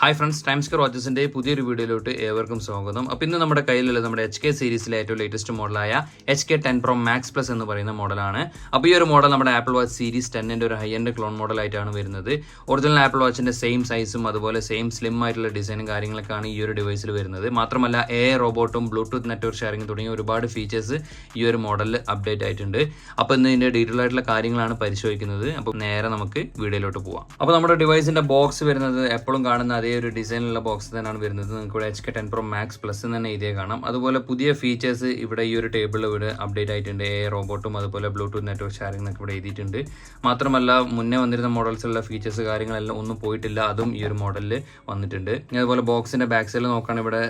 Hi friends Time Square വാച്ചസിന്റെ പുതിയൊരു വീഡിയോയിലോട്ട് ഏവർക്കും സ്വാഗതം. അപ്പോൾ ഇന്ന് നമ്മുടെ കയ്യിലുള്ള നമ്മുടെ എച്ച് കെ സീരീസിലെ ഏറ്റവും latest മോഡലായ H K ten pro max plus എന്ന് പറയുന്ന മോഡലാണ് അപ്പോൾ ഈ ഒരു മോഡൽ നമ്മുടെ ആപ്പിൾ വാച്ച് സീരീസ് ടെന്നിന്റെ ഒരു ഹൈ എൻഡ് ക്ലോൺ മോഡലായിട്ടാണ് വരുന്നത് ഒറിജിനൽ ആപ്പിൾ വാച്ചിന്റെ സെയിം സൈസും അതുപോലെ സെയിം സ്ലിം ആയിട്ടുള്ള ഡിസൈനും കാര്യങ്ങളൊക്കെയാണ് ഈ ഒരു ഡിവൈസിൽ വരുന്നത്. മാത്രമല്ല എ റോബോട്ടും ബ്ലൂടൂത്ത് നെറ്റ്വർക്ക് ഷെയറിംഗ് തുടങ്ങിയ ഒരുപാട് ഫീച്ചേഴ്സ് ഈ ഒരു മോഡലിൽ അപ്ഡേറ്റ് ആയിട്ടുണ്ട്. അപ്പോൾ ഇന്ന് ഇതിന്റെ ഡീറ്റെയിൽ ആയിട്ടുള്ള കാര്യങ്ങളാണ് പരിശോധിക്കുന്നത്. അപ്പോൾ നേരെ നമുക്ക് വീഡിയോയിലോട്ട് പോവാം. അപ്പോൾ നമ്മുടെ ഡിവൈസിന്റെ ബോക്സ് വരുന്നത് എപ്പോഴും കാണുന്ന അതേ ഒരു ഡിസൈനുള്ള ബോക്സ് തന്നെയാണ് വരുന്നത്. നിങ്ങൾക്ക് ഇവിടെ H K ten pro max plus എന്ന് തന്നെ ഇതേ കാണാം. അതുപോലെ പുതിയ ഫീച്ചേഴ്സ് ഇവിടെ ഈ ഒരു ടേബിളിൽ ഇവിടെ അപ്ഡേറ്റ് ആയിട്ടുണ്ട്. എ റോബോട്ടും അതുപോലെ ബ്ലൂടൂത്ത് നെറ്റ്വർക്ക് ഷെയറിംഗ് എന്നൊക്കെ ഇവിടെ എഴുതിയിട്ടുണ്ട്. മാത്രമല്ല മുന്നേ വന്നിരുന്ന മോഡൽസിലുള്ള ഫീച്ചേഴ്സ് കാര്യങ്ങളെല്ലാം ഒന്നും പോയിട്ടില്ല. അതും ഈ ഒരു മോഡലിൽ വന്നിട്ടുണ്ട്. അതുപോലെ ബോക്സിന്റെ ബാക്ക് സൈഡിൽ നോക്കുകയാണെങ്കിൽ ഇവിടെ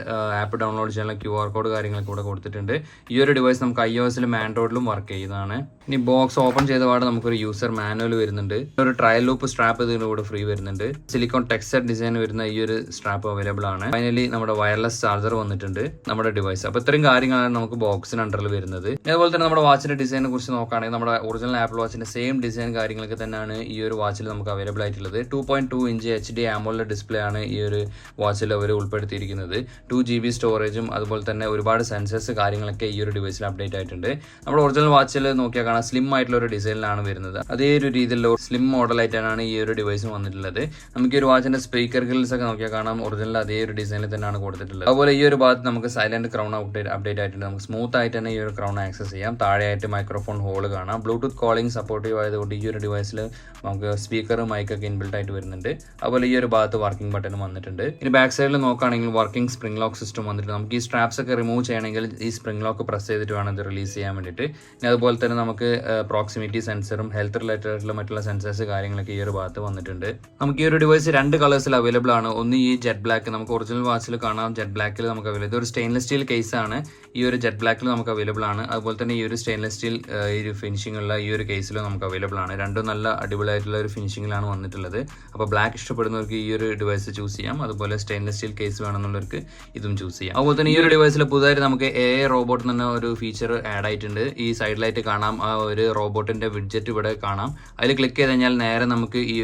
ആപ്പ് ഡൗൺലോഡ് ചെയ്യാനുള്ള ക്യു ആർ കോഡ് കാര്യങ്ങളൊക്കെ ഇവിടെ കൊടുത്തിട്ടുണ്ട്. ഈ ഒരു ഡിവൈസ് നമുക്ക് ഐ ഒ എസിലും ആൻഡ്രോയിഡിലും വർക്ക് ചെയ്യുന്നതാണ്. ഇനി ബോക്സ് ഓപ്പൺ ചെയ്ത പാടെ നമുക്കൊരു യൂസർ മാനുവൽ വരുന്നുണ്ട്. ഒരു ട്രയൽ ലൂപ്പ് സ്ട്രാപ്പ് ഇതിന് കൂടെ ഫ്രീ വരുന്നുണ്ട്. സിലിക്കോൺ ടെക്സ്റ്റർ ഡിസൈൻ വരുന്ന ഈ ഒരു സ്ട്രാപ്പ് അവൈലബിൾ ആണ്. ഫൈനലി നമ്മുടെ വയർലെസ് ചാർജർ വന്നിട്ടുണ്ട് നമ്മുടെ ഡിവൈസ് അപ്പോൾ ഇത്രയും കാര്യങ്ങളാണ് നമുക്ക് ബോക്സിന് അണ്ടറിൽ വരുന്നത്. അതുപോലെ തന്നെ നമ്മുടെ വാച്ചിന്റെ ഡിസൈനെ കുറിച്ച് നോക്കുകയാണെങ്കിൽ നമ്മുടെ ഒറിജിനൽ ആപ്പിൾ വാച്ചിന്റെ സെയിം ഡിസൈൻ കാര്യങ്ങളൊക്കെ തന്നെയാണ് ഈ ഒരു വാച്ചിൽ നമുക്ക് അവൈലബിൾ ആയിട്ടുള്ളത്. Two point two inch H D ആമോളിലെ display ആണ് ഈ ഒരു വാച്ചിൽ അവർ ഉൾപ്പെടുത്തിയിരിക്കുന്നത്. ടു ജി ബി സ്റ്റോറേജും അതുപോലെ തന്നെ ഒരുപാട് സെൻസേഴ്സ് കാര്യങ്ങളൊക്കെ ഈ ഒരു ഡിവൈസിൽ അപ്ഡേറ്റ് ആയിട്ടുണ്ട്. നമ്മുടെ ഒറിജിനൽ വാച്ചിൽ നോക്കിയാൽ കാണാം സ്ലിം ആയിട്ടുള്ള ഒരു ഡിസൈനിലാണ് വരുന്നത്. അതേ ഒരു രീതിയിലുള്ള സ്ലിം മോഡലായിട്ടാണ് ഈ ഒരു ഡിവൈസ് വന്നിട്ടുള്ളത്. നമുക്ക് ഈ ഒരു വാച്ചിന്റെ സ്പീക്കർ ഗ്രിൽസ് ഒക്കെ നോക്കിയാൽ കാണാം. ഒറിജിനൽ അതേ ഒരു ഡിസൈനിൽ തന്നെയാണ് കൊടുത്തിട്ടുള്ളത്. അതുപോലെ ഈ ഒരു ഭാഗത്ത് നമുക്ക് സൈലന്റ് ക്രൗൺ അപ്ഡേറ്റ് അപ്ഡേറ്റ് ആയിട്ടുണ്ട്. നമുക്ക് സ്മൂത്ത് ആയിട്ട് തന്നെ ഈ ഒരു ക്രൗൺ ആക്സസ് ചെയ്യാം. താഴെയായിട്ട് മൈക്രോഫോൺ ഹോൾ കാണാം. ബ്ലൂടൂത്ത് കോളിംഗ് സപ്പോർട്ടീവ് ആയതുകൊണ്ട് ഈ ഒരു ഡിവൈസിൽ നമുക്ക് സ്പീക്കർ മൈക്കൊക്കെ ഇൻബിൽട്ട് ആയിട്ട് വരുന്നുണ്ട്. അതുപോലെ ഈ ഒരു ഭാഗത്ത് വർക്കിംഗ് ബട്ടൺ വന്നിട്ടുണ്ട്. ഇനി ബാക്ക് സൈഡിൽ നോക്കുകയാണെങ്കിൽ വർക്കിംഗ് സ്പ്രിംഗ് ലോക്ക് സിസ്റ്റം വന്നിട്ട് നമുക്ക് ഈ സ്ട്രാപ്സ് ഒക്കെ റിമൂവ് ചെയ്യണമെങ്കിൽ ഈ സ്പ്രിംഗ് ലോക്ക് പ്രസ് ചെയ്തിട്ട് വേണം ഇത് റിലീസ് ചെയ്യാൻ വേണ്ടിയിട്ട്. ഇനി അതുപോലെ തന്നെ നമുക്ക് പ്രോക്സിമിറ്റി സെൻസറും ഹെൽത്ത് റിലേറ്റഡ് ആയിട്ടുള്ള മറ്റുള്ള സെൻസേഴ്സ് കാര്യങ്ങളൊക്കെ ഈ ഒരു ഭാഗത്ത് വന്നിട്ടുണ്ട്. നമുക്ക് ഈ ഒരു ഡിവൈസ് രണ്ട് കളേഴ്സിൽ അവൈലബിൾ ആണ്. ഒന്ന് ഈ ജെറ്റ് ബ്ലാക്ക് നമുക്ക് ഒറിജിനൽ വാച്ചിൽ കാണാം. ജെറ്റ് ബ്ലാക്കിൽ നമുക്ക് അവൈലബിൾ ഇതൊരു സ്റ്റെയിൻലെസ് സ്റ്റീൽ കേസ് ആണ്. ഈ ഒരു ജെറ്റ് ബ്ലാക്കിൽ നമുക്ക് അവൈലബിൾ ആണ്. അതുപോലെ തന്നെ ഈ ഒരു സ്റ്റെയിൻലെസ് സ്റ്റീൽ ഈ ഒരു ഫിനിഷിംഗ് ഉള്ള ഈ ഒരു കേസിലും നമുക്ക് അവൈലബിൾ ആണ്. രണ്ടും നല്ല അടിപൊളിയായിട്ടുള്ള ഒരു ഫിനിഷിംഗിലാണ് വന്നിട്ടുള്ളത്. അപ്പോൾ ബ്ലാക്ക് ഇഷ്ടപ്പെടുന്നവർക്ക് ഈ ഒരു ഡിവൈസ് ചൂസ് ചെയ്യാം. അതുപോലെ സ്റ്റെയിൻലെസ് സ്റ്റീൽ കേസ് വേണമെന്നുള്ളവർക്ക് ഇതും ചൂസ് ചെയ്യാം. അതുപോലെ തന്നെ ഈ ഒരു ഡിവൈസിൽ പുതുതായി നമുക്ക് എ റോബോട്ട് തന്നെ ഒരു ഫീച്ചർ ആഡ് ആയിട്ടുണ്ട്. ഈ സൈഡിലായിട്ട് കാണാം. ആ ഒരു റോബോട്ടിന്റെ വിഡ്ജറ്റ് ഇവിടെ കാണാം. അതിൽ ക്ലിക്ക് ചെയ്ത് കഴിഞ്ഞാൽ നേരെ നമുക്ക് ഈ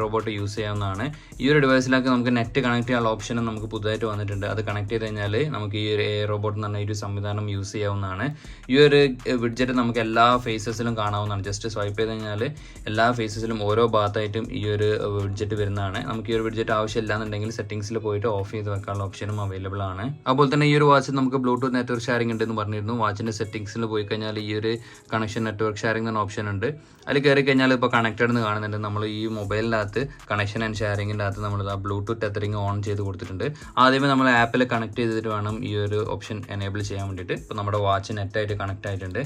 റോബോട്ട് യൂസ് ചെയ്യാവുന്നതാണ്. ഈ ഒരു ഡിവൈസിലൊക്കെ നമുക്ക് നെറ്റ് കണക്ട് ചെയ്യാനുള്ള ഓപ്ഷനും നമുക്ക് പുതുതായിട്ട് വന്നിട്ടുണ്ട്. അത് കണക്ട് ചെയ്ത് കഴിഞ്ഞാൽ നമുക്ക് ഈ ഒരു എ റോബോട്ട് എന്ന് പറഞ്ഞ ഒരു സംവിധാനം യൂസ് ചെയ്യാവുന്നതാണ്. ഈ ഒരു വിഡ്ജറ്റ് നമുക്ക് എല്ലാ ഫേസസിലും കാണാവുന്നതാണ്. ജസ്റ്റ് സ്വൈപ്പ് ചെയ്ത് കഴിഞ്ഞാൽ എല്ലാ ഫേസസിലും ഓരോ ഭാഗത്തായിട്ടും ഈ ഒരു വിഡ്ജറ്റ് വരുന്നതാണ്. നമുക്ക് ഈ ഒരു വിഡ്ജറ്റ് ആവശ്യമില്ല എന്നുണ്ടെങ്കിൽ സെറ്റിംഗ്സിൽ പോയിട്ട് ഓഫ് ചെയ്ത് വെക്കാനുള്ള ഓപ്ഷനും അവൈലബിൾ ആണ്. അതുപോലെ തന്നെ ഈ ഒരു വാച്ച് നമുക്ക് ബ്ലൂടൂത്ത് നെറ്റ്വർക്ക് ഷെയറിംഗ് ഉണ്ടെന്ന് പറഞ്ഞിരുന്നു. വാച്ചിന്റെ സെറ്റിംഗ്സിൽ പോയി കഴിഞ്ഞാൽ ഈ ഒരു കണക്ഷൻ നെറ്റ്വർക്ക് ഷെയറിംഗ് എന്ന ഓപ്ഷൻ ഉണ്ട്. അതിൽ കയറി കഴിഞ്ഞാൽ ഇപ്പോൾ കണക്റ്റഡ് എന്ന് കാണുന്നുണ്ട്. നമ്മൾ ഈ മൊബൈലിനകത്ത് കണക്ഷൻ ആൻഡ് ഷെയറിംഗിന്റെ അകത്ത് നമ്മൾ ആ ബ്ലൂടൂത്ത് ടെത്തറിങ് ഓൺ ചെയ്ത് കൊടുത്തിട്ടുണ്ട്. ആദ്യമേ നമ്മൾ ആപ്പിൽ കണക്ട് ചെയ്തിട്ട് വേണം ഈ ഒരു ഓപ്ഷൻ എനേബിൾ ചെയ്യാൻ വേണ്ടിയിട്ട്. ഇപ്പോൾ നമ്മുടെ വാച്ച് നെറ്റായിട്ട് കണക്ട് ആയിട്ടുണ്ട്.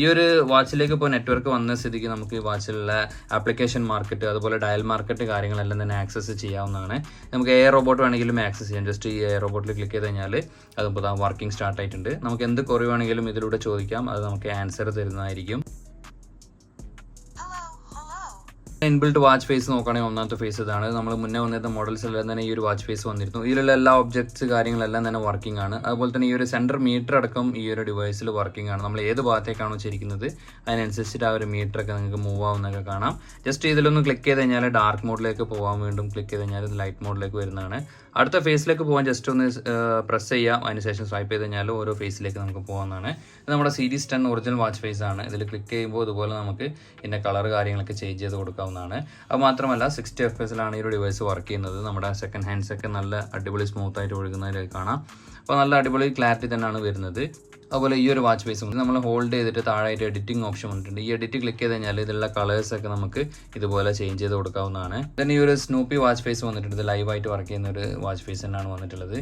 ഈ ഒരു വാച്ചിലേക്ക് ഇപ്പോൾ നെറ്റ്വർക്ക് വന്ന സ്ഥിതിക്ക് നമുക്ക് ഈ വാച്ചിലുള്ള ആപ്ലിക്കേഷൻ മാർക്കറ്റ് അതുപോലെ ഡയൽ മാർക്കറ്റ് കാര്യങ്ങളെല്ലാം തന്നെ ആക്സസ് ചെയ്യാവുന്നതാണ്. നമുക്ക് എയർ റോബോട്ട് വേണമെങ്കിലും ആക്സസ് ചെയ്യാം. ജസ്റ്റ് ഈ എയർ റോബോട്ടിൽ ക്ലിക്ക് ചെയ്ത് കഴിഞ്ഞാൽ അതിപ്പോൾ വർക്കിംഗ് സ്റ്റാർട്ട് ആയിട്ടുണ്ട്. നമുക്ക് എന്ത് കുറവ് വേണമെങ്കിലും ഇതിലൂടെ ചോദിക്കാം. അത് നമുക്ക് ആൻസർ തരുന്നതായിരിക്കും. ഇൻബിൽട്ട് വാച്ച് ഫേസ് നോക്കുകയാണെങ്കിൽ ഒന്നാമത്തെ ഫേസ് ഇതാണ്. നമ്മൾ മുന്നേ വന്നിരുന്ന മോഡൽസ് എല്ലാം തന്നെ ഈ ഒരു വാച്ച് ഫേസ് വന്നിരുന്നു. ഇതിലുള്ള എല്ലാ ഒബ്ജക്ട്സ് കാര്യങ്ങളെല്ലാം തന്നെ വർക്കിംഗ് ആണ്. അതുപോലെ തന്നെ ഈ ഒരു സെന്റർ മീറ്റർ അടക്കം ഈ ഒരു ഡിവൈസിൽ വർക്കിംഗ് ആണ്. നമ്മൾ ഏത് ഭാഗത്തേക്കാണോ ചിരിക്കുന്നത് അതിനനുസരിച്ചിട്ട് ആ ഒരു മീറ്റർ ഒക്കെ നിങ്ങൾക്ക് മൂവ് ആവുന്നൊക്കെ കാണാം. ജസ്റ്റ് ഇതിലൊന്ന് ക്ലിക്ക് ചെയ്ത് കഴിഞ്ഞാൽ ഡാർക്ക് മോഡിലേക്ക് പോകാൻ വീണ്ടും ക്ലിക്ക് ചെയ്ത് കഴിഞ്ഞാൽ ലൈറ്റ് മോഡിലേക്ക് വരുന്നതാണ്. അടുത്ത ഫേസിലേക്ക് പോകാൻ ജസ്റ്റ് ഒന്ന് പ്രസ് ചെയ്യാം. അതിനുശേഷം സ്വൈപ്പ് ചെയ്ത് കഴിഞ്ഞാൽ ഓരോ ഫേസിലേക്ക് നമുക്ക് പോകാവുന്നതാണ് ഇത് നമ്മുടെ series ten original watch face ആണ്. ഇതിൽ ക്ലിക്ക് ചെയ്യുമ്പോൾ ഇതുപോലെ നമുക്ക് ഇതിന്റെ കളർ കാര്യങ്ങളൊക്കെ ചേഞ്ച് ചെയ്ത് കൊടുക്കാവുന്നതാണ് അത് മാത്രമല്ല സിക്സ്റ്റി എഫ് എസിലാണ് ഈ ഒരു ഡിവൈസ് വർക്ക് ചെയ്യുന്നത്. നമ്മുടെ സെക്കൻഡ് ഹാൻഡ്സ് ഒക്കെ നല്ല അടിപൊളി സ്മൂത്ത് ആയിട്ട് ഒഴുകുന്നതിലേക്ക് കാണാം. അപ്പോൾ നല്ല അടിപൊളി ക്ലാരിറ്റി തന്നെയാണ് വരുന്നത്. അതുപോലെ ഈ ഒരു വാച്ച് ഫേസ് നമ്മൾ ഹോൾഡ് ചെയ്തിട്ട് താഴെയായിട്ട് എഡിറ്റിംഗ് ഓപ്ഷൻ വന്നിട്ടുണ്ട്. ഈ എഡിറ്റ് ക്ലിക്ക് ചെയ്ത് കഴിഞ്ഞാൽ ഇതിലുള്ള കളേഴ്സ് ഒക്കെ നമുക്ക് ഇതുപോലെ ചേഞ്ച് ചെയ്ത് കൊടുക്കാവുന്നതാണ്. Then ഈ ഒരു സ്നൂപ്പി വാച്ച് ഫേസ് വന്നിട്ടുണ്ട്. ലൈവായിട്ട് വർക്ക് ചെയ്യുന്ന ഒരു വാച്ച് ഫേസ് തന്നെയാണ് വന്നിട്ടുള്ളത്.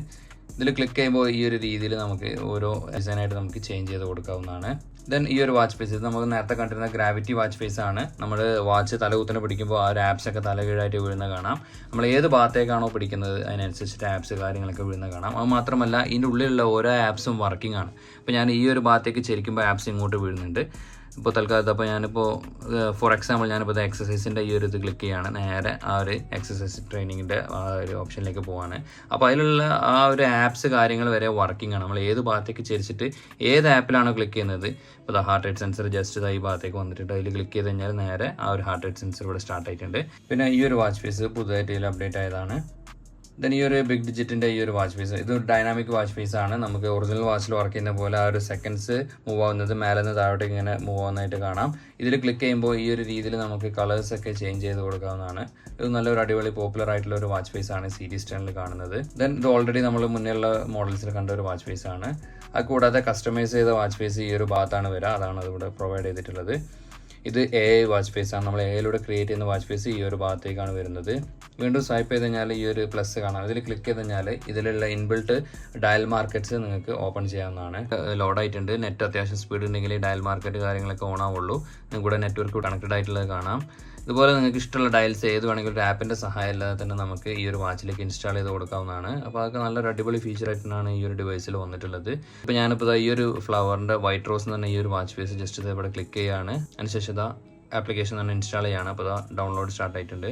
ഇതിൽ ക്ലിക്ക് ചെയ്യുമ്പോൾ ഈ ഒരു രീതിയിൽ നമുക്ക് ഓരോ ഡിസൈനായിട്ട് നമുക്ക് ചേഞ്ച് ചെയ്ത് കൊടുക്കാവുന്നതാണ്. ദെൻ ഈ ഒരു വാച്ച് ഫേസ് ഇത് നമുക്ക് നേരത്തെ കണ്ടിരുന്ന ഗ്രാവിറ്റി വാച്ച് ഫേസ് ആണ്. നമ്മൾ വാച്ച് തലകുത്തനെ പിടിക്കുമ്പോൾ ആ ഒരു ആപ്സൊക്കെ തലകീഴായിട്ട് വീഴുന്ന കാണാം. നമ്മൾ ഏത് ഭാഗത്തേക്കാണോ പിടിക്കുന്നത് അതിനനുസരിച്ചിട്ട് ആപ്സ് കാര്യങ്ങളൊക്കെ വീഴുന്ന കാണാം. അത് മാത്രമല്ല ഇതിന്റെ ഉള്ളിലുള്ള ഓരോ ആപ്സും വർക്കിംഗ് ആണ്. അപ്പോൾ ഞാൻ ഈ ഒരു ഭാഗത്തേക്ക് ചരിക്കുമ്പോൾ ആപ്സ് ഇങ്ങോട്ട് വീഴുന്നുണ്ട്. ഇപ്പോൾ തൽക്കാലത്ത് അപ്പോൾ ഞാനിപ്പോൾ ഫോർ എക്സാമ്പിൾ ഞാനിപ്പോൾ എക്സസൈസിന്റെ ഈ ഒരു ഇത് ക്ലിക്ക് ചെയ്യുകയാണ് നേരെ ആ ഒരു എക്സസൈസ് ട്രെയിനിങ്ങിന്റെ ആ ഒരു ഓപ്ഷനിലേക്ക് പോവാണ്. അപ്പോൾ അതിലുള്ള ആ ഒരു ആപ്സ് കാര്യങ്ങൾ വരെ വർക്കിംഗ് ആണ്. നമ്മൾ ഏത് ഭാഗത്തേക്ക് ചരിച്ചിട്ട് ഏത് ആപ്പിലാണോ ക്ലിക്ക് ചെയ്യുന്നത്? ഇപ്പോൾ ഹാർട്ട് റേറ്റ് സെൻസർ ജസ്റ്റ് ഈ ഭാഗത്തേക്ക് വന്നിട്ട് അതിൽ ക്ലിക്ക് ചെയ്ത് കഴിഞ്ഞാൽ നേരെ ആ ഒരു ഹാർട്ട് റേറ്റ് സെൻസർ ഇവിടെ സ്റ്റാർട്ട് ആയിട്ടുണ്ട്. പിന്നെ ഈ ഒരു വാച്ച് ഫേസ് പുതുതായിട്ട് ഇതിൽ അപ്ഡേറ്റ് ആയതാണ്. ദെൻ ഈ ഒരു ബിഗ് ഡിജിറ്റിന്റെ ഈ ഒരു വാച്ച് ഫേസ് ഇത് ഡൈനാമിക് വാച്ച് ഫേസ് ആണ്. നമുക്ക് ഒറിജിനൽ വാച്ചിൽ വർക്ക് ചെയ്യുന്ന പോലെ ആ ഒരു സെക്കൻഡ്സ് മൂവ് ആവുന്നത് മേലെ നിന്ന് താഴോട്ടേക്ക് ഇങ്ങനെ മൂവ് ആവുന്നതായിട്ട് കാണാം. ഇതിൽ ക്ലിക്ക് ചെയ്യുമ്പോൾ ഈ ഒരു രീതിയിൽ നമുക്ക് കളേഴ്സ് ഒക്കെ ചേഞ്ച് ചെയ്ത് കൊടുക്കാവുന്നതാണ്. ഇത് നല്ലൊരു അടിപൊളി പോപ്പുലർ ആയിട്ടുള്ള ഒരു വാച്ച് ഫേസ് ആണ് സീരീസ് ടെണിൽ കാണുന്നത്. ദെൻ ഇത് ഓൾറെഡി നമ്മൾ മുന്നേയുള്ള മോഡൽസിൽ കണ്ട ഒരു വാച്ച് ഫേസ് ആണ്. അത് കൂടാതെ കസ്റ്റമൈസ് ചെയ്ത വാച്ച് ഫേസ് ഈ ഒരു ഭാഗത്താണ് വരിക. അതാണ് അതിവിടെ പ്രൊവൈഡ് ചെയ്തിട്ടുള്ളത്. ഇത് എ ഐ വാച്ച് ഫേസ് ആണ്. നമ്മൾ എ ഐയിലൂടെ ക്രിയേറ്റ് ചെയ്യുന്ന വാച്ച് ഫേസ് ഈ ഒരു ഭാഗത്തേക്കാണ് വരുന്നത്. വീണ്ടും സ്വൈപ്പ് ചെയ്ത് കഴിഞ്ഞാൽ ഈ ഒരു പ്ലസ് കാണാം. ഇതിൽ ക്ലിക്ക് ചെയ്ത് കഴിഞ്ഞാൽ ഇതിലുള്ള ഇൻബിൾട്ട് ഡയൽ മാർക്കറ്റ്സ് നിങ്ങൾക്ക് ഓപ്പൺ ചെയ്യാവുന്നതാണ്. ലോഡ് ആയിട്ടുണ്ട്. നെറ്റ് അത്യാവശ്യം സ്പീഡ് ഉണ്ടെങ്കിൽ ഡയൽ മാർക്കറ്റ് കാര്യങ്ങളൊക്കെ ഓൺ ആവുള്ളൂ. കൂടെ നെറ്റ്വർക്ക് കണക്റ്റഡ് ആയിട്ടുള്ളത് കാണാം. ഇതുപോലെ നിങ്ങൾക്ക് ഇഷ്ടമുള്ള ഡയൽസ് ഏത് വേണമെങ്കിലും ഒരു ആപ്പിന്റെ സഹായം ഇല്ലാതെ തന്നെ നമുക്ക് ഈ ഒരു വാച്ചിലേക്ക് ഇൻസ്റ്റാൾ ചെയ്ത് കൊടുക്കാവുന്നതാണ്. അപ്പോൾ അതൊക്കെ നല്ലൊരു അടിപൊളി ഫീച്ചർ ആയിട്ടാണ് ഈ ഒരു ഡിവൈസിൽ വന്നിട്ടുള്ളത്. ഇപ്പോൾ ഞാനിപ്പോൾ ഈ ഒരു ഫ്ലവറിന്റെ വൈറ്റ് റോസ് എന്ന് പറഞ്ഞ ഈ ഒരു വാച്ച് ഫേസ് ജസ്റ്റ് ഇവിടെ ക്ലിക്ക് ചെയ്യുകയാണ് അതിനുശേഷം ഇതാ ആപ്ലിക്കേഷൻ തന്നെ ഇൻസ്റ്റാൾ ചെയ്യുകയാണ് അപ്പോൾ ഇതാ ഡൗൺലോഡ് സ്റ്റാർട്ട് ആയിട്ടുണ്ട്.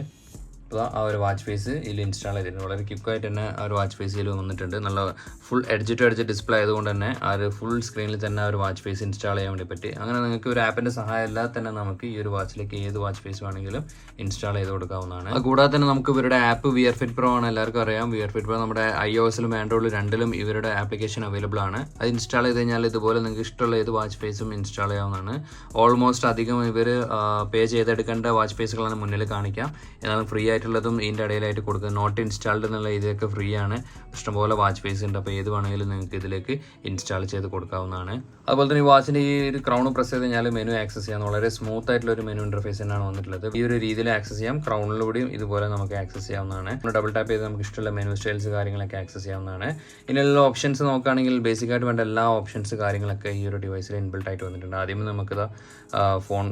അപ്പോൾ ആ ഒരു വാച്ച് ഫേസ് ഇതിൽ ഇൻസ്റ്റാൾ ചെയ്തിട്ടുണ്ട്. വളരെ ക്വിക്കായിട്ട് തന്നെ ആ ഒരു വാച്ച് ഫേസ് ഇതിൽ വന്നിട്ടുണ്ട്. നല്ല full edge to edge display ആയതുകൊണ്ട് തന്നെ ആ ഒരു ഫുൾ സ്ക്രീനിൽ തന്നെ ആ ഒരു വാച്ച് ഫേസ് ഇൻസ്റ്റാൾ ചെയ്യാൻ വേണ്ടി പറ്റി. അങ്ങനെ നിങ്ങൾക്ക് ഒരു ആപ്പിന്റെ സഹായം ഇല്ലാതെ തന്നെ നമുക്ക് ഈ ഒരു വാച്ചിലേക്ക് ഏത് വാച്ച് ഫേസ് വേണമെങ്കിലും ഇൻസ്റ്റാൾ ചെയ്ത് കൊടുക്കാവുന്നതാണ്. കൂടാതെ തന്നെ നമുക്ക് ഇവരുടെ ആപ്പ് വിയർ ഫിറ്റ് പ്രോ ആണ് എല്ലാവർക്കും അറിയാം. വിയർ ഫിറ്റ് പ്രോ നമ്മുടെ ഐ ഒ എസിലും ആൻഡ്രോയിഡിലും രണ്ടിലും ഇവരുടെ ആപ്ലിക്കേഷൻ അവൈലബിൾ ആണ്. അത് ഇൻസ്റ്റാൾ ചെയ്ത് കഴിഞ്ഞാൽ ഇതുപോലെ നിങ്ങൾക്ക് ഇഷ്ടമുള്ള ഏത് വാച്ച് ഫേസും ഇൻസ്റ്റാൾ ചെയ്യാവുന്നതാണ്. ഓൾമോസ്റ്റ് അധികം ഇവർ പേ ചെയ്തെടുക്കേണ്ട വാച്ച് ഫേസുകളാണ് മുന്നിൽ കാണിക്കാം എന്നാലും ഫ്രീ ആയിട്ടുള്ളതും ഇതിന്റെ ഇടയിലായിട്ട് കൊടുക്കുക നോട്ട് ഇൻസ്റ്റാൾഡ് എന്നുള്ള ഇതൊക്കെ ഫ്രീ ആണ്. ഇഷ്ടംപോലെ വാച്ച് ഫേസ് ഉണ്ട്. അപ്പോൾ ഏത് വേണമെങ്കിലും നിങ്ങൾക്ക് ഇതിലേക്ക് ഇൻസ്റ്റാൾ ചെയ്ത് കൊടുക്കാവുന്നതാണ്. അതുപോലെ തന്നെ ഈ വാച്ചിന്റെ ഈ ഒരു ക്രൗൺ പ്രസ് ചെയ്ത് കഴിഞ്ഞാൽ മെനു ആക്സസ് ചെയ്യാൻ വളരെ സ്മൂത്ത് ആയിട്ടുള്ള ഒരു മെനു ഇന്റർഫേസ് തന്നെയാണ് വന്നിട്ടുള്ളത്. ഈ ഒരു രീതിയിൽ ആക്സസ് ചെയ്യാം. ക്രൗണിലൂടെയും ഇതുപോലെ നമുക്ക് ആക്സസ് ചെയ്യാവുന്നതാണ്. ഡബിൾ ടാപ്പ് ചെയ്ത് നമുക്ക് ഇഷ്ടമുള്ള മെനു സ്റ്റൈൽസ് കാര്യങ്ങളൊക്കെ ആക്സസ് ചെയ്യാവുന്നതാണ്. ഇതിനുള്ള ഓപ്ഷൻസ് നോക്കുകയാണെങ്കിൽ ബേസിക് ആയിട്ട് വേണ്ട എല്ലാ ഓപ്ഷൻസ് കാര്യങ്ങളൊക്കെ ഈ ഒരു ഡിവൈസിൽ ഇൻബിൾട്ട് ആയിട്ട് വന്നിട്ടുണ്ട്. ആദ്യം നമുക്കിത് ഫോൺ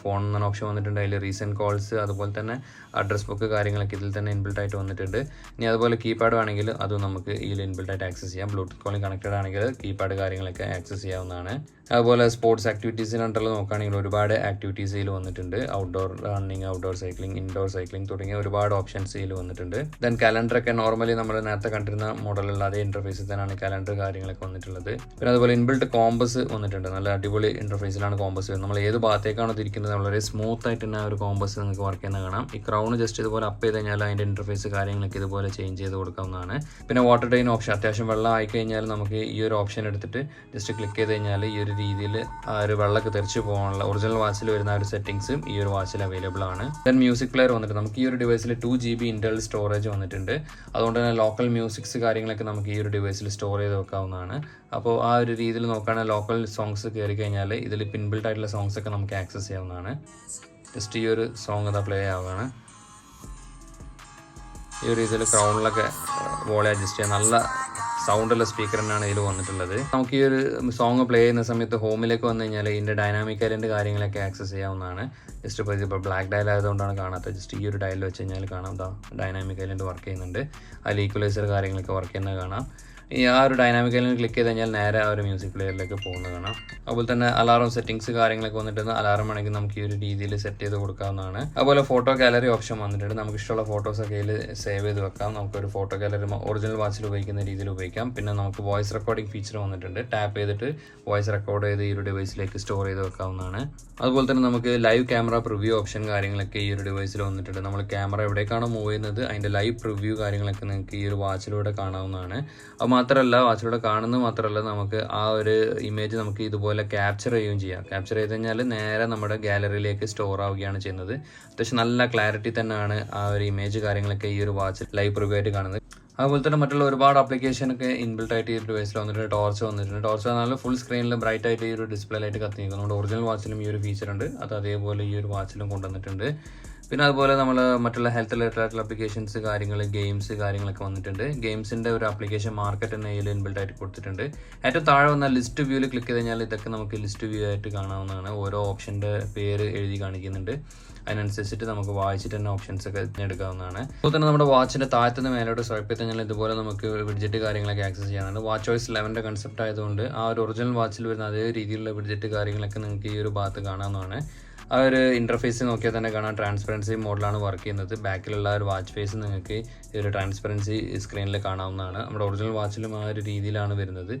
ഫോൺ എന്ന ഓപ്ഷൻ വന്നിട്ടുണ്ട്. അതിൽ റീസെന്റ് കോൾസ് അതുപോലെ തന്നെ അഡ്രസ് ബുക്ക് കാര്യങ്ങളൊക്കെ ഇതിൽ തന്നെ ഇൻബിൾട്ട് ആയിട്ട് വന്നിട്ടുണ്ട്. ഇനി അതുപോലെ കീപാഡ് ആണെങ്കിൽ അതും നമുക്ക് ഇതിൽ ഇൻബിൾഡ് ആയിട്ട് ആക്സസ് ചെയ്യാം. ബ്ലൂടൂത്ത് കോളിംഗ് കണക്റ്റഡ് ആണെങ്കിൽ കീപാഡ് കാര്യങ്ങളൊക്കെ ആക്സസ് ചെയ്യാവുന്നതാണ്. അതുപോലെ സ്പോർട്സ് ആക്ടിവിറ്റീസിനായിട്ടുള്ള നോക്കുകയാണെങ്കിൽ ഒരുപാട് ആക്ടിവിറ്റീസ് ഇതിൽ വന്നിട്ടുണ്ട്. Outdoor running outdoor cycling indoor cycling തുടങ്ങിയ ഒരുപാട് ഓപ്ഷൻസ് ഇതിൽ വന്നിട്ടുണ്ട്. ദെൻ കലണ്ടർ ഒക്കെ നോർമലി നമ്മൾ നേരത്തെ കണ്ടിരുന്ന മോഡലുള്ള അതേ ഇന്റർഫേസിൽ തന്നെയാണ് കലണ്ടർ കാര്യങ്ങളൊക്കെ വന്നിട്ടുള്ളത്. പിന്നെ അതുപോലെ ഇൻബിൾഡ് കോമ്പസ് വന്നിട്ടുണ്ട്. നല്ല അടിപൊളി ഇന്റർഫേസിലാണ് കോമ്പസ് നമ്മൾ ഏത് ഭാഗത്തേക്കാണോ തിരിക്കുന്നത് വളരെ സ്മൂത്ത് ആയിട്ട് തന്നെ ആ ഒരു കോമ്പസ് നിങ്ങൾക്ക് വർക്ക് ചെയ്യുന്ന കാണാം. ഈ ക്രൗൺ ജസ്റ്റ് ഇതുപോലെ അപ്പ് ചെയ്ത് കഴിഞ്ഞാൽ അതിന്റെ ഇന്റർഫേസ് കാര്യങ്ങളൊക്കെ ഇതുപോലെ ചേഞ്ച് ചെയ്ത് കൊടുക്കാവുന്നതാണ്. പിന്നെ വാട്ടർ ഡ്രെയിൻ ഓപ്ഷൻ അത്യാവശ്യം വെള്ളം ആയി കഴിഞ്ഞാൽ നമുക്ക് ഈ ഒരു ഓപ്ഷൻ എടുത്തിട്ട് ജസ്റ്റ് ക്ലിക്ക് ചെയ്ത് കഴിഞ്ഞാൽ ഈ ഒരു രീതിയിൽ ആ ഒരു വെള്ളമൊക്കെ തെറിച്ച് പോകാനുള്ള ഒറിജിനൽ വാച്ചിൽ വരുന്ന ഒരു സെറ്റിംഗ്സും ഈ ഒരു വാച്ചിൽ അവൈലബിൾ ആണ്. ദെൻ മ്യൂസിക് പ്ലെയർ വന്നിട്ട് നമുക്ക് ഈ ഒരു ഡിവൈസിൽ two G B internal storage വന്നിട്ടുണ്ട്. അതുകൊണ്ട് തന്നെ ലോക്കൽ മ്യൂസിക്സ് കാര്യങ്ങളൊക്കെ നമുക്ക് ഈ ഒരു ഡിവൈസിൽ സ്റ്റോർ ചെയ്ത് വെക്കാവുന്നതാണ്. അപ്പോൾ ആ ഒരു രീതിയിൽ നോക്കുകയാണെങ്കിൽ ലോക്കൽ സോങ്സ് കയറി കഴിഞ്ഞാൽ ഇതിൽ പിൻബിൾഡ് ആയിട്ടുള്ള സോങ്സ് ഒക്കെ നമുക്ക് ആക്സസ് ചെയ്യാവുന്നതാണ്. ജസ്റ്റ് ഈ ഒരു സോങ് അതാ പ്ലേ ആവുകയാണ്. ഈ ഒരു ഇതിൽ ക്രൗണിലൊക്കെ വോളി അഡ്ജസ്റ്റ് ചെയ്യാൻ നല്ല സൗണ്ടുള്ള സ്പീക്കർ തന്നെയാണ് ഇതിൽ വന്നിട്ടുള്ളത്. നമുക്ക് ഈ ഒരു സോങ് പ്ലേ ചെയ്യുന്ന സമയത്ത് ഹോമിലേക്ക് വന്നു കഴിഞ്ഞാൽ ഇതിന്റെ ഡൈനാമിക് അതിന്റെ കാര്യങ്ങളൊക്കെ ആക്സസ് ചെയ്യാവുന്നതാണ്. ജസ്റ്റ് ഇപ്പോൾ ഇതിപ്പോൾ ബ്ലാക്ക് ഡയൽ ആയതുകൊണ്ടാണ് കാണാത്തത്. ജസ്റ്റ് ഈ ഒരു ഡയൽ വെച്ച് കഴിഞ്ഞാൽ കാണാം. ഡൈനാമിക് ഐലൻഡ് വർക്ക് ചെയ്യുന്നുണ്ട്. അതിൽ ഈക്വലൈസർ കാര്യങ്ങളൊക്കെ വർക്ക് ചെയ്യുന്നത് കാണാം. ഈ ആ ഒരു ഡൈനാമിക് ഐലൻഡ് ക്ലിക്ക് ചെയ്ത് കഴിഞ്ഞാൽ നേരെ ആ ഒരു മ്യൂസിക് പ്ലെയറിലേക്ക് പോകുന്നത് കാണാം. അതുപോലെ തന്നെ അലാറം സെറ്റിംഗ്സ് കാര്യങ്ങളൊക്കെ വന്നിട്ട് അലാറം വേണമെങ്കിൽ നമുക്ക് ഈ ഒരു രീതിയിൽ സെറ്റ് ചെയ്ത് കൊടുക്കാവുന്നതാണ്. അതുപോലെ ഫോട്ടോ ഗാലറി ഓപ്ഷൻ വന്നിട്ടുണ്ട്. നമുക്ക് ഇഷ്ടമുള്ള ഫോട്ടോസ് ഒക്കെ ഇതിൽ സേവ് ചെയ്ത് വെക്കാം. നമുക്ക് ഒരു ഫോട്ടോ ഗാലറി ഒറിജിനൽ വാച്ചിൽ ഉപയോഗിക്കുന്ന രീതിയിൽ ഉപയോഗിക്കാം. പിന്നെ നമുക്ക് വോയിസ് റെക്കോർഡിംഗ് ഫീച്ചർ വന്നിട്ടുണ്ട്. ടാപ്പ് ചെയ്തിട്ട് വോയിസ് റെക്കോർഡ് ചെയ്ത് ഈ ഒരു ഡിവൈസിലേക്ക് സ്റ്റോർ ചെയ്ത് വെക്കാവുന്നതാണ്. അതുപോലെ തന്നെ നമുക്ക് ലൈവ് ക്യാമറ പ്രിവ്യൂ ഓപ്ഷൻ കാര്യങ്ങളൊക്കെ ഈ ഒരു ഡിവൈസിൽ വന്നിട്ടുണ്ട്. നമ്മൾ ക്യാമറ എവിടേക്കാണോ മൂവ് ചെയ്യുന്നത് അതിന്റെ ലൈവ് പ്രിവ്യൂ കാര്യങ്ങളൊക്കെ നിങ്ങൾക്ക് ഈ ഒരു വാച്ചിലൂടെ കാണാവുന്നതാണ്. അത് മാത്രമല്ല വാച്ചിലൂടെ കാണുന്നത് മാത്രമല്ല നമുക്ക് ആ ഒരു ഇമേജ് നമുക്ക് ഇതുപോലെ ക്യാപ്ചർ ചെയ്യുകയും ചെയ്യാം. ക്യാപ്ചർ ചെയ്ത് കഴിഞ്ഞാൽ നേരെ നമ്മുടെ ഗാലറിയിലേക്ക് സ്റ്റോർ ആവുകയാണ് ചെയ്യുന്നത്. അത്യാവശ്യം നല്ല ക്ലാരിറ്റി തന്നെയാണ് ആ ഒരു ഇമേജ് കാര്യങ്ങളൊക്കെ ഈ ഒരു വാച്ച് ലൈവ് പ്രിവ്യൂ ആയിട്ട് കാണുന്നത്. അതുപോലെ തന്നെ മറ്റുള്ള ഒരുപാട് ആപ്ലിക്കേഷൻ ഒക്കെ ഇൻബിൽട്ട് ആയിട്ട് ഈ ഒരു ഡിവൈസിൽ വന്നിട്ടുണ്ട്. ടോർച്ച് വന്നിട്ടുണ്ട്. ടോർച്ച് വന്നാൽ ഫുൾ സ്ക്രീനിൽ ബ്രൈറ്റ് ആയിട്ട് ഈ ഒരു ഡിസ്പ്ലേ ആയിട്ട് കത്തി നിൽക്കുന്നുണ്ട് ഒറിജിനൽ വാച്ചിലും ഈ ഒരു ഫീച്ചർ ഉണ്ട്. അത് അതേപോലെ ഈ ഒരു വാച്ചിലും കൊണ്ടുവന്നിട്ടുണ്ട്. പിന്നെ അതുപോലെ നമ്മൾ മറ്റുള്ള ഹെൽത്ത് റിലേറ്റഡ് ആയിട്ടുള്ള ആപ്ലിക്കേഷൻസ് കാര്യങ്ങൾ ഗെയിംസ് കാര്യങ്ങളൊക്കെ വന്നിട്ടുണ്ട്. ഗെയിംസിന്റെ ഒരു ആപ്ലിക്കേഷൻ മാർക്കറ്റ് എന്ന ഇതിൽ ഇൻബിൽട്ട് ആയിട്ട് കൊടുത്തിട്ടുണ്ട്. ഏറ്റവും താഴെ വന്ന ലിസ്റ്റ് വ്യൂവിൽ ക്ലിക്ക് ചെയ്ത് കഴിഞ്ഞാൽ ഇതൊക്കെ നമുക്ക് ലിസ്റ്റ് വ്യൂ ആയിട്ട് കാണാവുന്നതാണ്. ഓരോ ഓപ്ഷന്റെ പേര് എഴുതി കാണിക്കുന്നുണ്ട്. അതിനനുസരിച്ചിട്ട് നമുക്ക് വായിച്ചിട്ട് തന്നെ ഓപ്ഷൻസ് ഒക്കെ തിരഞ്ഞെടുക്കാവുന്നതാണ് അപ്പോൾ തന്നെ നമ്മുടെ വാച്ചിന്റെ താഴത്തുനിന്ന് മേലോട്ട് സ്വൈപ്പ് ചെയ്ത് കഴിഞ്ഞാൽ ഇതുപോലെ നമുക്ക് വിഡ്ജറ്റ് കാര്യങ്ങളൊക്കെ ആക്സസ് ചെയ്യാനുണ്ട് വാച്ച് ഓയിസ് ലെവന്റെ കൺസെപ്റ്റ് ആയതുകൊണ്ട് ആ ഒരു ഒറിജിനൽ വാച്ചിൽ വരുന്ന അതേ രീതിയിലുള്ള വിഡ്ജറ്റ് കാര്യങ്ങളൊക്കെ നിങ്ങൾക്ക് ഈ ഒരു ഭാഗത്ത് കാണാവുന്നതാണ്. ആ ഒരു ഇന്റർഫേസ് നോക്കിയാൽ തന്നെ കാണാം. ട്രാൻസ്പെറൻസി മോഡലാണ് വർക്ക് ചെയ്യുന്നത്. ബാക്കിലുള്ള ഒരു വാച്ച് ഫേസ് നിങ്ങൾക്ക് ഈ ഒരു ട്രാൻസ്പെറൻസി സ്ക്രീനിൽ കാണാവുന്നതാണ്. നമ്മുടെ ഒറിജിനൽ വാച്ചിലും ആ ഒരു രീതിയിലാണ് വരുന്നത്.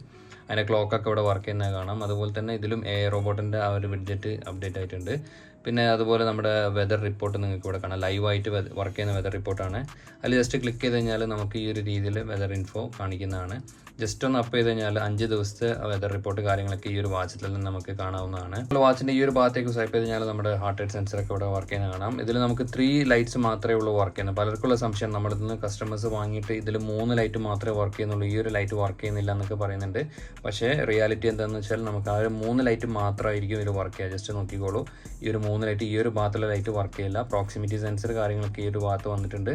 അതിന്റെ ക്ലോക്കൊക്കെ ഇവിടെ വർക്ക് ചെയ്യുന്നത് കാണാം. അതുപോലെ തന്നെ ഇതിലും എ റോബോട്ടിന്റെ ആ ഒരു വിഡ്ജറ്റ് അപ്ഡേറ്റ് ആയിട്ടുണ്ട്. പിന്നെ അതുപോലെ നമ്മുടെ വെതർ റിപ്പോർട്ട് നിങ്ങൾക്ക് ഇവിടെ കാണാം. ലൈവായിട്ട് വർക്ക് ചെയ്യുന്ന വെതർ റിപ്പോർട്ടാണ് അതിൽ ജസ്റ്റ് ക്ലിക്ക് ചെയ്ത് കഴിഞ്ഞാൽ നമുക്ക് ഈ ഒരു രീതിയിൽ വെതർ ഇൻഫോ കാണിക്കുന്നതാണ്. ജസ്റ്റ് ഒന്ന് അപ്പ് ചെയ്ത് കഴിഞ്ഞാൽ അഞ്ച് ദിവസത്തെ വെതർ റിപ്പോർട്ട് കാര്യങ്ങളൊക്കെ ഈ ഒരു വാച്ചിൽ നമുക്ക് കാണാവുന്നതാണ്. വാച്ചിന്റെ ഈ ഒരു ഭാഗത്തേക്ക് സ്വൈപ്പ് ചെയ്ത് കഴിഞ്ഞാൽ നമ്മുടെ ഹാർട്ട് റേറ്റ് സെൻസറൊക്കെ ഇവിടെ വർക്ക് ചെയ്യുന്നത് കാണാം. ഇതിൽ നമുക്ക് ത്രീ ലൈറ്റ്സ് മാത്രമേ ഉള്ളൂ വർക്ക് ചെയ്യുന്നത്. പലർക്കുള്ള സംശയം നമ്മുടെ നിന്ന് കസ്റ്റമേഴ്സ് വാങ്ങിയിട്ട് ഇതിൽ മൂന്ന് ലൈറ്റ് മാത്രമേ വർക്ക് ചെയ്യുന്നുള്ളൂ. ഈ ഒരു ലൈറ്റ് വർക്ക് ചെയ്യുന്നില്ല എന്നൊക്കെ പറയുന്നുണ്ട്. പക്ഷേ റിയാലിറ്റി എന്താണെന്ന് വെച്ചാൽ നമുക്ക് ആ ഒരു മൂന്ന് ലൈറ്റ് മാത്രമായിരിക്കും ഇതിൽ വർക്ക് ചെയ്യുക. ജസ്റ്റ് നോക്കിക്കോളൂ. ഈ ഒരു മൂന്ന് ലൈറ്റ് ഈ ഒരു ഭാഗത്തുള്ള ലൈറ്റ് വർക്ക് ചെയ്യില്ല. പ്രോക്സിമിറ്റി സെൻസർ കാര്യങ്ങളൊക്കെ ഈ ഒരു ഭാഗത്ത് വന്നിട്ടുണ്ട്.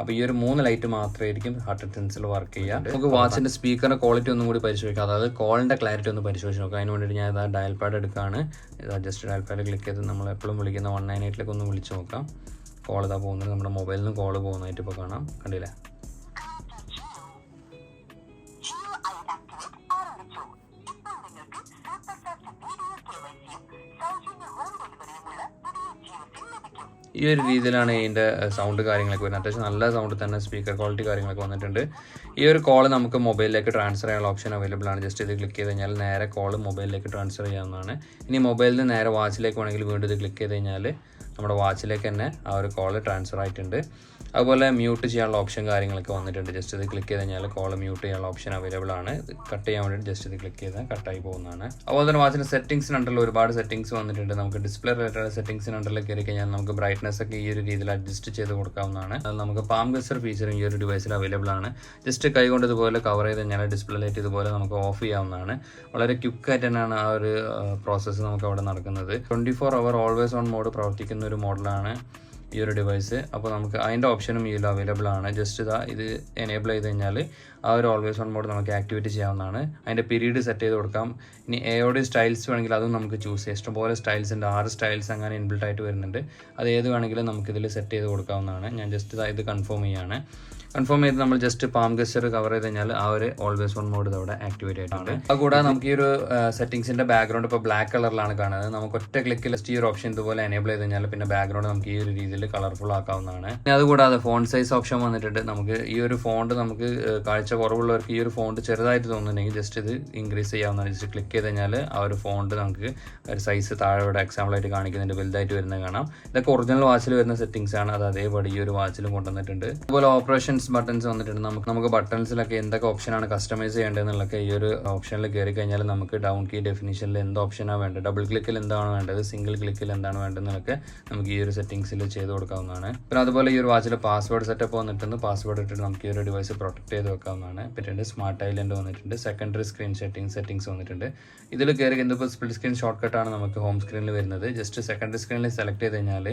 അപ്പോൾ ഈ ഒരു മൂന്ന് ലൈറ്റ് മാത്രമായിരിക്കും ഹാർട്ട് സെൻസറിൽ വർക്ക് ചെയ്യുക. നമുക്ക് വാച്ചിന്റെ സ്പീക്കറിന്റെ ക്വാളിറ്റി ഒന്നും കൂടി പരിശോധിക്കാം. അതായത് കോളിന്റെ ക്ലാരിറ്റി ഒന്ന് പരിശോധിച്ച് നോക്കാം. അതിന് വേണ്ടിയിട്ട് ഞാൻ ഇതാ ഡയൽ പാഡ് എടുക്കുകയാണ് ഇതാ ജസ്റ്റ് ഡയൽ പാഡ് ക്ലിക്ക് ചെയ്ത് നമ്മൾ എപ്പോഴും വിളിക്കുന്ന വൺ നയൻ എയ്റ്റിലേക്ക് ഒന്ന് വിളിച്ച് നോക്കാം. കോൾ ഇതാ പോകുന്നത്. നമ്മുടെ മൊബൈലിൽ നിന്ന് കോൾ പോകുന്നതായിട്ട് ഇപ്പോൾ കാണാം. കണ്ടില്ലേ? ഈ ഒരു രീതിയിലാണ് ഇതിന്റെ സൗണ്ട് കാര്യങ്ങളൊക്കെ വരുന്നത്. അത്യാവശ്യം നല്ല സൗണ്ട് തന്നെ സ്പീക്കർ ക്വാളിറ്റി കാര്യങ്ങളൊക്കെ വന്നിട്ടുണ്ട്. ഈ ഒരു കോൾ നമുക്ക് മൊബൈലിലേക്ക് ട്രാൻസ്ഫർ ചെയ്യാനുള്ള ഓപ്ഷൻ അവൈലബിൾ ആണ്. ജസ്റ്റ് ഇത് ക്ലിക്ക് ചെയ്ത് കഴിഞ്ഞാൽ നേരെ കോൾ മൊബൈലിലേക്ക് ട്രാൻസ്ഫർ ചെയ്യാവുന്നതാണ്. ഇനി മൊബൈലിൽ നിന്ന് നേരെ വാച്ചിലേക്ക് വേണമെങ്കിൽ വീണ്ടും ഇത് ക്ലിക്ക് ചെയ്ത് കഴിഞ്ഞാൽ നമ്മുടെ വാച്ചിലേക്ക് തന്നെ ആ ഒരു കോൾ ട്രാൻസ്ഫർ ആയിട്ടുണ്ട്. അതുപോലെ മ്യൂട്ട് ചെയ്യാനുള്ള ഓപ്ഷൻ കാര്യങ്ങളൊക്കെ വന്നിട്ടുണ്ട്. ജസ്റ്റ് ഇത് ക്ലിക്ക് ചെയ്ത് കഴിഞ്ഞാൽ കോൾ മ്യൂട്ട് ചെയ്യാനുള്ള ഓപ്ഷൻ അവൈലബിൾ ആണ്. കട്ട് ചെയ്യാൻ വേണ്ടിയിട്ട് ജസ്റ്റ് ഇത് ക്ലിക്ക് ചെയ്താൽ കട്ടായി പോകുന്നതാണ്. അതുപോലെ തന്നെ വാച്ചിന്റെ സെറ്റിംഗ്സിനുണ്ടല്ലോ ഒരുപാട് സെറ്റിംഗ്സ് വന്നിട്ടുണ്ട്. നമുക്ക് ഡിസ്പ്ലേ റിലേറ്റഡ് സെറ്റിംഗ്സിനുണ്ടല്ലോ കയറി കഴിഞ്ഞാൽ നമുക്ക് ബ്രൈറ്റ്നസ് ഒക്കെ ഈ ഒരു രീതിയിൽ അഡ്ജസ്റ്റ് ചെയ്ത് കൊടുക്കാവുന്നതാണ്. നമുക്ക് പാം ഗസർ ഫീച്ചറും ഈ ഒരു ഡിവൈസിൽ അവൈലബിൾ ആണ്. ജസ്റ്റ് കൈ കൊണ്ട് ഇതുപോലെ കവർ ചെയ്ത് കഴിഞ്ഞാൽ ഡിസ്പ്ലേ ലൈറ്റ് ഇതുപോലെ നമുക്ക് ഓഫ് ചെയ്യാവുന്നതാണ്. വളരെ ക്വിക്കായിട്ട് തന്നെയാണ് ആ ഒരു പ്രോസസ്സ് നമുക്ക് അവിടെ നടക്കുന്നത്. Twenty four hour always on mode പ്രവർത്തിക്കുന്ന ഒരു മോഡലാണ് ഈ ഒരു ഡിവൈസ് അപ്പോൾ നമുക്ക് അതിന്റെ ഓപ്ഷനും ഇതിൽ അവൈലബിൾ ആണ്. ജസ്റ്റ് ഇതാ ഇത് എനേബിൾ ചെയ്ത് കഴിഞ്ഞാൽ ആ ഒരു ഓൾവേസ് ഓൺ മോഡ് നമുക്ക് ആക്ടിവേറ്റ് ചെയ്യാവുന്നതാണ്. അതിന്റെ പീരീഡ് സെറ്റ് ചെയ്ത് കൊടുക്കാം. ഇനി എയോടെ സ്റ്റൈൽസ് വേണമെങ്കിൽ അതും നമുക്ക് ചൂസ് ചെയ്യാം. ഇഷ്ടംപോലെ സ്റ്റൈൽസ് ഉണ്ട്. ആറ് സ്റ്റൈൽസ് അങ്ങനെ ഇൻബിൽട്ട് ആയിട്ട് വരുന്നുണ്ട്. അത് ഏത് വേണമെങ്കിലും നമുക്കിതിൽ സെറ്റ് ചെയ്ത് കൊടുക്കാവുന്നതാണ്. ഞാൻ ജസ്റ്റ് ഇത് കൺഫേം ചെയ്യാണ്. കൺഫേം ചെയ്ത് നമ്മൾ ജസ്റ്റ് പാം ഗസ്റ്റർ കവർ ചെയ്ത് കഴിഞ്ഞാൽ ആ ഒരു ഓൾവേസ് ഓൺ മോഡ് ഇതവിടെ ആക്ടിവേറ്റ് ആയിട്ടുണ്ട്. അതുകൂടാതെ നമുക്ക് ഈ ഒരു സെറ്റിംഗ്സിന്റെ ബാക്ക്ഗ്രൗണ്ട് ഇപ്പോൾ ബ്ലാക്ക് കളറിലാണ് കാണുന്നത്. നമുക്ക് ഒറ്റ ക്ലിക്കിൽ ഈ ഒരു ഓപ്ഷൻ ഇതുപോലെ എനേബിൾ ചെയ്ത് കഴിഞ്ഞാൽ പിന്നെ ബാക്ക്ഗ്രൗണ്ട് നമുക്ക് ഈ ഒരു രീതിയിൽ കളർഫുൾ ആക്കാവുന്നതാണ്. പിന്നെ അതുകൂടാതെ ഫോൺ സൈസ് ഓപ്ഷൻ വന്നിട്ടുണ്ട്. നമുക്ക് ഈ ഒരു ഫോണ്ട് നമുക്ക് കാഴ്ച കുറവുള്ളവർക്ക് ഈ ഒരു ഫോണ്ട് ചെറുതായിട്ട് തോന്നുന്നുണ്ടെങ്കിൽ ജസ്റ്റ് ഇത് ഇൻക്രീസ് ചെയ്യാവുന്നതാണ്. ജസ്റ്റ് ക്ലിക്ക് ചെയ്ത് കഴിഞ്ഞാൽ ആ ഒരു ഫോണ്ട് നമുക്ക് ഒരു സൈസ് താഴെ ഇവിടെ എക്സാമ്പിൾ ആയിട്ട് കാണിക്കുന്നുണ്ട്. വലുതായിട്ട് വരുന്നത് കാണാം. ഇതൊക്കെ ഒറിജിനൽ വാച്ചിൽ വരുന്ന സെറ്റിംഗ്സ് ആണ്. അത് അതേപടി ഈ ഒരു വാച്ചിലും കൊണ്ടുവന്നിട്ടുണ്ട്. അതുപോലെ ഓപ്പറേഷൻസ് ബട്ടൺസ് വന്നിട്ടുണ്ട്. നമുക്ക് നമുക്ക് ബട്ടൺസിലൊക്കെ എന്തൊക്കെ ഓപ്ഷനാണ് കസ്റ്റമൈസ് ചെയ്യേണ്ടതെന്നുള്ളതൊക്കെ ഈ ഒരു ഓപ്ഷനിൽ കയറി കഴിഞ്ഞാൽ നമുക്ക് ഡൗൺ കീ ഡെഫിനിഷനിൽ എന്ത് ഓപ്ഷനാണ് വേണ്ടത് ഡബിൾ ക്ലിക്കിൽ എന്താണ് വേണ്ടത് സിംഗിൾ ക്ലിക്കിൽ എന്താണ് വേണ്ടതെന്നൊക്കെ നമുക്ക് ഈ ഒരു സെറ്റിംഗ്സിൽ ചെയ്ത് കൊടുക്കാവുന്നതാണ്. പിന്നെ അതുപോലെ ഈ ഒരു വാച്ചിൽ പാസ്വേഡ് സെറ്റപ്പ് വന്നിട്ടുണ്ട്. പാസ്വേഡ് ഇട്ടിട്ട് നമുക്ക് ഈ ഒരു ഡിവൈസ് പ്രൊട്ടക്ട് ചെയ്ത് വെക്കാവുന്നതാണ്. പിന്നീട് സ്മാർട്ട് ഐലൻഡ് വന്നിട്ടുണ്ട്. സെക്കൻഡറി സ്ക്രീൻ സെറ്റിംഗ് സെറ്റിംഗ്സ് വന്നിട്ടുണ്ട്. ഇതിൽ കയറി കഴിഞ്ഞപ്പോൾ സ്പ്ലിറ്റ് സ്ക്രീൻ ഷോർട്ട് കട്ടാണ് നമുക്ക് ഹോം സ്ക്രീനിൽ വരുന്നത്. ജസ്റ്റ് സെക്കൻഡറി സ്ക്രീനിൽ സെലക്ട് ചെയ്ത് കഴിഞ്ഞാൽ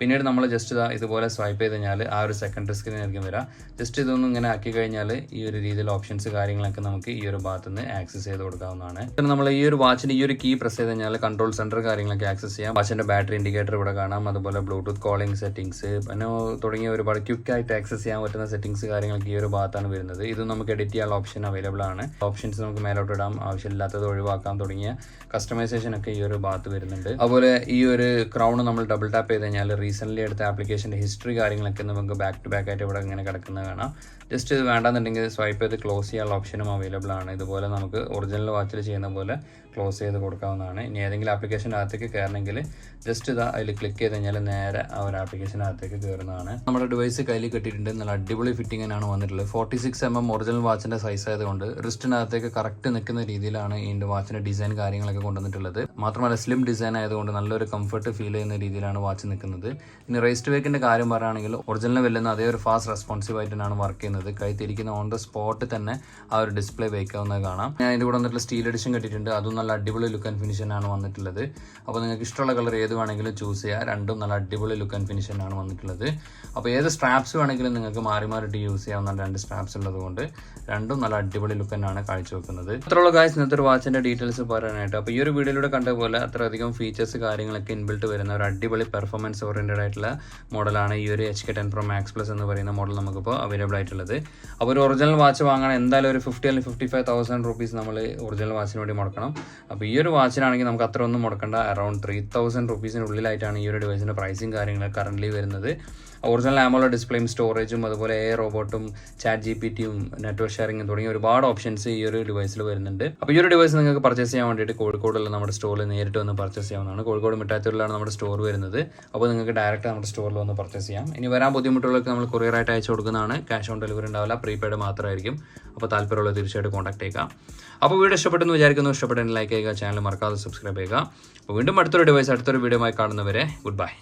പിന്നീട് നമ്മൾ ജസ്റ്റ് ഇതുപോലെ സ്വൈപ്പ് ചെയ്ത് കഴിഞ്ഞാൽ ആ ഒരു സെക്കൻഡറി സ്ക്രീൻ ആയിരിക്കും വരിക ജസ്റ്റ് ഇതൊന്നും ഇങ്ങനെ ആക്കി കഴിഞ്ഞാൽ ഈ ഒരു രീതിയിൽ ഓപ്ഷൻസ് കാര്യങ്ങളൊക്കെ നമുക്ക് ഈ ഒരു ഭാഗത്ത് നിന്ന് ആക്സസ് ചെയ്ത് കൊടുക്കാവുന്നതാണ്. പിന്നെ നമ്മൾ ഈ ഒരു വാച്ചിന് ഈ ഒരു കീ പ്രസ് ചെയ്ത് കഴിഞ്ഞാൽ കൺട്രോൾ സെന്റർ കാര്യങ്ങളൊക്കെ ആക്സസ് ചെയ്യാം. വാച്ചിന്റെ ബാറ്ററി ഇൻഡിക്കേറ്റർ ഇവിടെ കാണാം. അതുപോലെ ബ്ലൂടൂത്ത് കോളിംഗ് സെറ്റിംഗ്സ് പിന്നെ തുടങ്ങിയ ഒരുപാട് ക്വിക്ക് ആയിട്ട് ആക്സസ് ചെയ്യാൻ പറ്റുന്ന സെറ്റിംഗ്സ് കാര്യങ്ങളൊക്കെ ഈ ഒരു ഭാഗത്താണ് വരുന്നത്. ഇത് നമുക്ക് എഡിറ്റ് ചെയ്യാൻ ഓപ്ഷൻ അവൈലബിൾ ആണ്. ഓപ്ഷൻസ് നമുക്ക് മേലോട്ട് ഇടാം. ആവശ്യമില്ലാത്തത് ഒഴിവാക്കാൻ തുടങ്ങിയ കസ്റ്റമൈസേഷൻ ഒക്കെ ഈ ഒരു ഭാഗത്ത് വരുന്നുണ്ട്. അതുപോലെ ഈ ഒരു ക്രൗൺ നമ്മൾ ഡബിൾ ടാപ്പ് ചെയ്ത് കഴിഞ്ഞാൽ റീസെന്റ് എടുത്ത ആപ്ലിക്കേഷന്റെ ഹിസ്റ്ററി കാര്യങ്ങളൊക്കെ നമുക്ക് ബാക്ക് ടു ബാക്ക് ആയിട്ട് ഇവിടെ ഇങ്ങനെ കിടക്കുന്നത് കാണാം. ജസ്റ്റ് ഇത് വേണ്ടെന്നുണ്ടെങ്കിൽ സ്വൈപ്പ് ചെയ്ത് ക്ലോസ് ചെയ്യാനുള്ള ഓപ്ഷനും അവൈലബിൾ ആണ്. ഇതുപോലെ നമുക്ക് ഒറിജിനൽ വാച്ചിൽ ചെയ്യുന്ന പോലെ ക്ലോസ് ചെയ്ത് കൊടുക്കാവുന്നതാണ്. ഇനി ഏതെങ്കിലും ആപ്ലിക്കേഷന്റെ അകത്തേക്ക് കയറണമെങ്കിൽ ജസ്റ്റ് ഇതാ അതിൽ ക്ലിക്ക് ചെയ്ത് കഴിഞ്ഞാൽ നേരെ ആ ഒരു ആപ്ലിക്കേഷനകത്തേക്ക് കയറുന്നതാണ്. നമ്മുടെ ഡിവൈസ് കയ്യിൽ കെട്ടിയിട്ടുണ്ട്. നല്ല അടിപൊളി ഫിറ്റിംഗ് ആണ് വന്നിട്ടുള്ളത്. Forty six M M original വാച്ചിന്റെ size ആയതുകൊണ്ട് റിസ്റ്റിനകത്തേക്ക് കറക്റ്റ് നിൽക്കുന്ന രീതിയിലാണ് ഈ വാച്ചിന്റെ ഡിസൈൻ കാര്യങ്ങളൊക്കെ കൊണ്ടുവന്നിട്ടുള്ളത്. മാത്രമല്ല സ്ലിം ഡിസൈൻ ആയതുകൊണ്ട് നല്ലൊരു കംഫർട്ട് ഫീൽ ചെയ്യുന്ന രീതിയിലാണ് വാച്ച് നിൽക്കുന്നത്. ഇനി റേസ്റ്റ് വേക്കിന്റെ കാര്യം പറയുകയാണെങ്കിൽ ഒറിജിനൽ വെല്ലുന്ന അതേ ഒരു ഫാസ്റ്റ് റെസ്പോൺസീവ് ആയിട്ട് തന്നെയാണ് വർക്ക് ചെയ്യുന്നത്. കൈ തിരിക്കുന്ന ഓൺ ദ സ്പോട്ട് തന്നെ ആ ഒരു ഡിസ്പ്ലേ വയ്ക്കാവുന്നത് കാണാം. ഞാൻ ഇതിന്റെ കൂടെ വന്നിട്ടുള്ള സ്റ്റീൽ എഡിഷൻ കെട്ടിയിട്ടുണ്ട്. അതും നല്ല അടിപൊളി ലുക്ക് ആൻഡ് ഫിനിഷനാണ് വന്നിട്ടുള്ളത്. അപ്പോൾ നിങ്ങൾക്ക് ഇഷ്ടമുള്ള കളർ ഏത് വേണമെങ്കിലും ചൂസ് ചെയ്യാം. രണ്ടും നല്ല അടിപൊളി ലുക്ക് ആൻഡ് ഫിനിഷനാണ് വന്നിട്ടുള്ളത്. അപ്പോൾ ഏത് സ്ട്രാപ്സ് വേണമെങ്കിലും നിങ്ങൾക്ക് മാറി മാറിയിട്ട് യൂസ് ചെയ്യാവുന്ന രണ്ട് സ്ട്രാപ്സ് ഉള്ളതുകൊണ്ട് രണ്ടും നല്ല അടിപൊളി ലുക്ക് തന്നെയാണ് കാഴ്ചവെക്കുന്നത്. ഇത്രയുള്ള കാര്യം ഇന്നത്തെ ഒരു വാച്ചിന്റെ ഡീറ്റെയിൽസ് പറയാനായിട്ട്. അപ്പോൾ ഈ ഒരു വീഡിയോയിലൂടെ കണ്ട പോലെ അത്രയധികം ഫീച്ചേഴ്സ് കാര്യങ്ങളൊക്കെ ഇൻബിൽട്ട് വരുന്ന ഒരു അടിപൊളി പെർഫോമൻസ് ഓറിയന്റഡ് ആയിട്ടുള്ള മോഡലാണ് ഈ ഒരു H K ten pro max plus എന്ന് പറയുന്ന മോഡൽ നമുക്കിപ്പോൾ അവൈലബിൾ ആയിട്ടുള്ളത്. അപ്പോൾ ഒരു ഒറിജിനൽ വാച്ച് വാങ്ങാൻ എന്തായാലും ഒരു ഫിഫ്റ്റി അല്ലെങ്കിൽ ഫിഫ്റ്റി ഫൈവ് തൗസൻഡ് റുപ്പീസ് നമ്മൾ ഒറിജിനൽ വാച്ചിന് വേണ്ടി മുടക്കണം. അപ്പോൾ ഈ ഒരു വാച്ചിനാണെങ്കിൽ നമുക്ക് അത്ര ഒന്നും മുടക്കേണ്ട അറൗണ്ട് ത്രീ തൗസൻഡ് റുപ്പീസിന് ഉള്ളിലായിട്ടാണ് ഈ ഒരു ഡിവൈസിന്റെ പ്രൈസിങ് കാര്യങ്ങൾ കറന്റ് വരുന്നത്. ഒറിജിനൽ ആമുള്ള ഡിസ്പ്ലേയും സ്റ്റോറേജും അതുപോലെ എ റോബോട്ടും ചാറ്റ് ജി പി ടിയും നെറ്റ്വർക്ക് ഷെയറിംഗും തുടങ്ങിയ ഒരുപാട് ഓപ്ഷൻസ് ഈ ഒരു ഡിവൈസിൽ വരുന്നുണ്ട്. അപ്പോൾ ഈ ഒരു ഡിവൈസ് നിങ്ങൾക്ക് പർച്ചേസ് ചെയ്യാൻ വേണ്ടിയിട്ട് കോഴിക്കോടുള്ള നമ്മുടെ സ്റ്റോറിൽ നേരിട്ട് വന്ന് പർച്ചേസ് ചെയ്യാവുന്നതാണ്. കോഴിക്കോട് മിഠാത്തൂരിലാണ് നമ്മുടെ സ്റ്റോർ വരുന്നത്. അപ്പോൾ നിങ്ങൾക്ക് ഡയറക്റ്റ് നമ്മുടെ സ്റ്റോറിൽ വന്ന് പർച്ചേസ് ചെയ്യാം. ഇനി വരാൻ ബുദ്ധിമുട്ടുള്ളവർക്ക് നമ്മൾ കൊറിയറായിട്ട് അയച്ചു കൊടുക്കുന്നതാണ്. ക്യാഷ് ഓൺ ഡെലിവറി ഉണ്ടാവില്ല പ്രീപെയ്ഡ് മാത്രമായിരിക്കും. അപ്പോൾ താല്പര്യമുള്ള തീർച്ചയായിട്ടും കോൺടാക്ട് ചെയ്യുക. അപ്പോൾ വീഡിയോ ഇഷ്ടപ്പെട്ടെന്ന് വിചാരിക്കുന്നു. ഇഷ്ടപ്പെട്ടെങ്കിൽ ലൈക്ക് ചെയ്യുക ചാനൽ മറക്കാതെ സബ്സ്ക്രൈബ് ചെയ്യുക. അപ്പോൾ വീണ്ടും അടുത്തൊരു ഡിവൈസ് അടുത്തൊരു വീഡിയോ ആയി കാണുന്നവരെ ഗുഡ് ബൈ